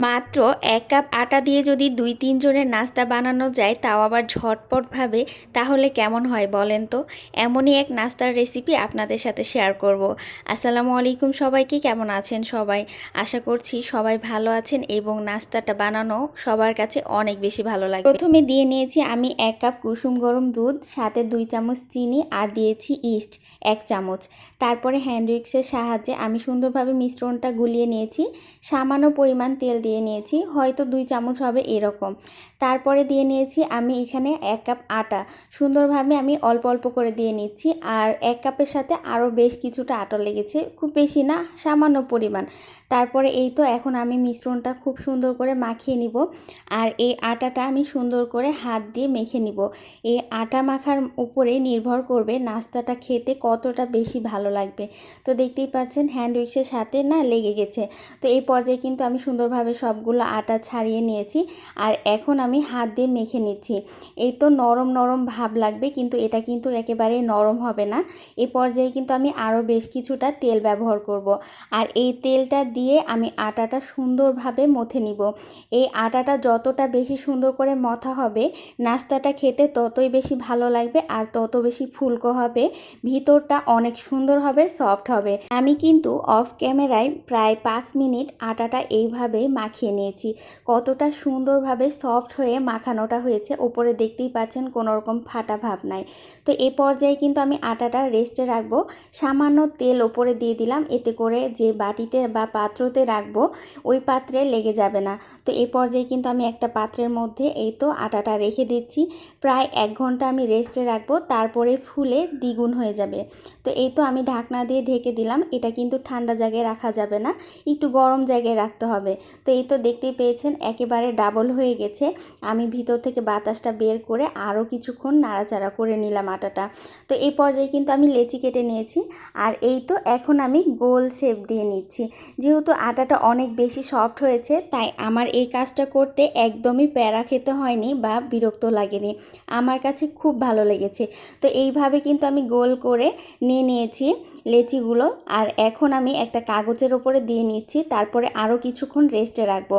মাত্র এক কাপ আটা দিয়ে যদি দুই তিনজনের নাস্তা বানানো যায়, তাও আবার ঝটপটভাবে, তাহলে কেমন হয় বলেন তো? এমনই এক নাস্তার রেসিপি আপনাদের সাথে শেয়ার করব। আসসালামু আলাইকুম সবাইকে, কেমন আছেন সবাই? আশা করছি সবাই ভালো আছেন এবং নাস্তাটা বানানো সবার কাছে অনেক বেশি ভালো লাগে প্রথমে দিয়ে নিয়েছি আমি এক কাপ কুসুম গরম দুধ, সাথে দুই চামচ চিনি আর দিয়েছি ইস্ট এক চামচ। তারপরে হ্যান্ড উইক্সের সাহায্যে আমি সুন্দরভাবে মিশ্রণটা গুলিয়ে নিয়েছি। সামান্য পরিমাণ তেল দিয়ে নিয়েছি, হয়তো দুই চামচ হবে এরকম। তারপরে দিয়ে নিয়েছি আমি এখানে এক কাপ আটা। সুন্দরভাবে আমি অল্প অল্প করে দিয়ে নিচ্ছি আর এক কাপের সাথে আরও বেশ কিছুটা আটা লেগেছে, খুব বেশি না, সামান্য পরিমাণ। তারপরে এই তো এখন আমি মিশ্রণটা খুব সুন্দর করে মাখিয়ে নিব আর এই আটাটা আমি সুন্দর করে হাত দিয়ে মেখে নিব। এই আটা মাখার উপরে নির্ভর করবে নাস্তাটা খেতে কতটা বেশি ভালো লাগবে। তো দেখতেই পাচ্ছেন হ্যান্ড উইক্সের সাথে না লেগে গেছে। তো এই পর্যায়ে কিন্তু আমি সুন্দরভাবে সবগুলো আটা ছাড়িয়ে নিয়েছি আর এখন আমি হাত দিয়ে মেখে নিচ্ছি। এই তো নরম নরম ভাব লাগবে কিন্তু এটা কিন্তু একেবারে নরম হবে না। এ পর্যায়ে কিন্তু আমি আরও বেশ কিছুটা তেল ব্যবহার করব। আর এই তেলটা দিয়ে আমি আটাটা সুন্দরভাবে মথে নিব। এই আটাটা যতটা বেশি সুন্দর করে মথা হবে, নাস্তাটা খেতে ততই বেশি ভালো লাগবে আর তত বেশি ফুলকো হবে, ভিতরটা অনেক সুন্দর হবে, সফট হবে। আমি কিন্তু অফ ক্যামেরায় প্রায় পাঁচ মিনিট আটাটা এইভাবে মাখিয়ে নিয়েছি। কতটা সুন্দরভাবে সফট হয়ে মাখানোটা হয়েছে, ওপরে দেখতেই পাচ্ছেন কোনো রকম ফাটা ভাব নাই। তো এ পর্যায়ে কিন্তু আমি আটাটা রেস্টে রাখব। সামান্য তেল ওপরে দিয়ে দিলাম, এতে করে যে বাটিতে বা পাত্রতে রাখব, ওই পাত্রে লেগে যাবে না। তো এ পর্যায়ে কিন্তু আমি একটা পাত্রের মধ্যে এই তো আটাটা রেখে দিচ্ছি। প্রায় এক ঘণ্টা আমি রেস্টে রাখব, তারপরে ফুলে দ্বিগুণ হয়ে যাবে। তো এই তো আমি ঢাকনা দিয়ে ঢেকে দিলাম, এটা কিন্তু ঠান্ডা জায়গায় রাখা যাবে না, একটু গরম জায়গায় রাখতে হবে। তো এই তো দেখতেই পেয়েছেন, একেবারে ডাবল হয়ে গেছে। আমি ভিতর থেকে বাতাসটা বের করে আরও কিছুক্ষণ নাড়াচাড়া করে নিলাম আটাটা। তো এই পর্যায়ে কিন্তু আমি লেচি কেটে নিয়েছি, আর এই তো এখন আমি গোল শেপ দিয়ে নিচ্ছি। যেহেতু আটাটা অনেক বেশি সফট হয়েছে, তাই আমার এই কাজটা করতে একদমই প্যারা খেতে হয়নি বা বিরক্ত লাগেনি। আমার কাছে খুব ভালো লেগেছে। তো এইভাবে কিন্তু আমি গোল করে নিয়ে নিয়েছি লেচিগুলো, আর এখন আমি একটা কাগজের ওপরে দিয়ে নিচ্ছি, তারপরে আরও কিছুক্ষণ রেস্টে রাখব।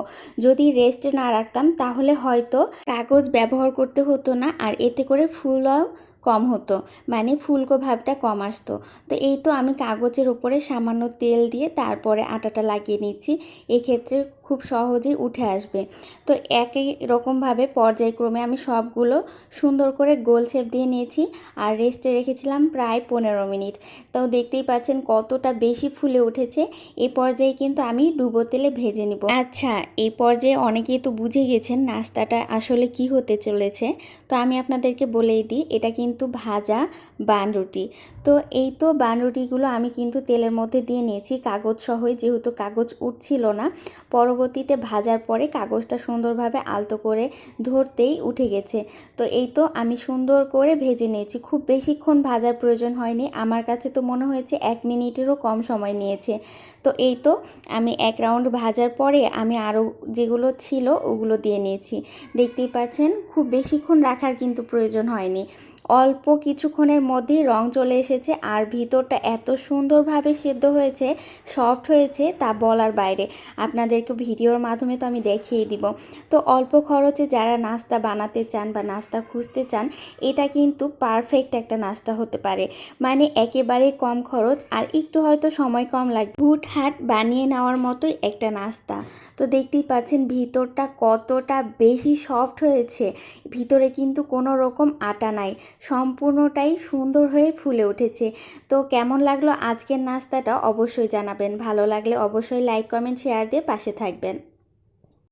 যদি রেস্টে না রাখতাম, তাহলে হয়তো কাগজ ব্যবহার করতে হতো না, আর এতে করে ফুলও কম হতো মানে ফুলকো ভাবটা কম আসতো। তো এই তো আমি কাগজের ওপরে সামান্য তেল দিয়ে তারপরে আটাটা লাগিয়ে নিচ্ছি। এক্ষেত্রে খুব সহজেই উঠে আসবে। তো একই রকমভাবে পর্যায়ক্রমে আমি সবগুলো সুন্দর করে গোল শেপ দিয়ে নিয়েছি আর রেস্টে রেখেছিলাম প্রায় পনেরো মিনিট। তো দেখতেই পাচ্ছেন কতটা বেশি ফুলে উঠেছে। এই পর্যায়ে কিন্তু আমি ডুবো তেলে ভেজে নিব। আচ্ছা এই পর্যায়ে অনেকেই তো বুঝে গেছেন নাস্তাটা আসলে কি হতে চলেছে। তো আমি আপনাদেরকে বলেই দিই, এটা কিন্তু ভাজা বানরুটি তো এই তো বানরুটিগুলো আমি কিন্তু তেলের মধ্যে দিয়ে নিয়েছি। কাগজ সহই যেহেতু কাগজ উঠছিল না পরবর্তীতে ভাজার পরে কাগজটা সুন্দরভাবে আলতো করে ধরতেই উঠে গেছে। তো এই তো আমি সুন্দর করে ভেজে নিয়েছি। খুব বেশিক্ষণ ভাজার প্রয়োজন হয়নি। আমার কাছে তো মনে হয়েছে এক মিনিটেরও কম সময় নিয়েছে। তো এই তো আমি এক রাউন্ড ভাজার পরে আমি আরও যেগুলো ছিল ওগুলো দিয়ে নিয়েছি। দেখতেই পাচ্ছেন, খুব বেশিক্ষণ রাখার কিন্তু প্রয়োজন হয়নি। অল্প কিছুক্ষণের মধ্যেই রং চলে এসেছে আর ভিতরটা এত সুন্দরভাবে সিদ্ধ হয়েছে সফট হয়েছে তা বলার বাইরে। আপনাদেরকে ভিডিওর মাধ্যমে তো আমি দেখিয়ে দিব। তো অল্প খরচে যারা নাস্তা বানাতে চান বা নাস্তা খুঁজতে চান, এটা কিন্তু পারফেক্ট একটা নাস্তা হতে পারে। মানে একেবারে কম খরচ আর একটু হয়তো সময় কম লাগবে হুটহাট বানিয়ে নেওয়ার মতোই একটা নাস্তা। তো দেখতেই পাচ্ছেন ভিতরটা কতটা বেশি সফট হয়েছে। ভিতরে কিন্তু কোনো রকম আটা নাই। সম্পূর্ণটাই সুন্দর হয়ে ফুলে উঠেছে। তো কেমন লাগল আজকের নাস্তাটা অবশ্যই জানাবেন। ভালো লাগলে অবশ্যই লাইক কমেন্ট শেয়ার দিয়ে পাশে থাকবেন।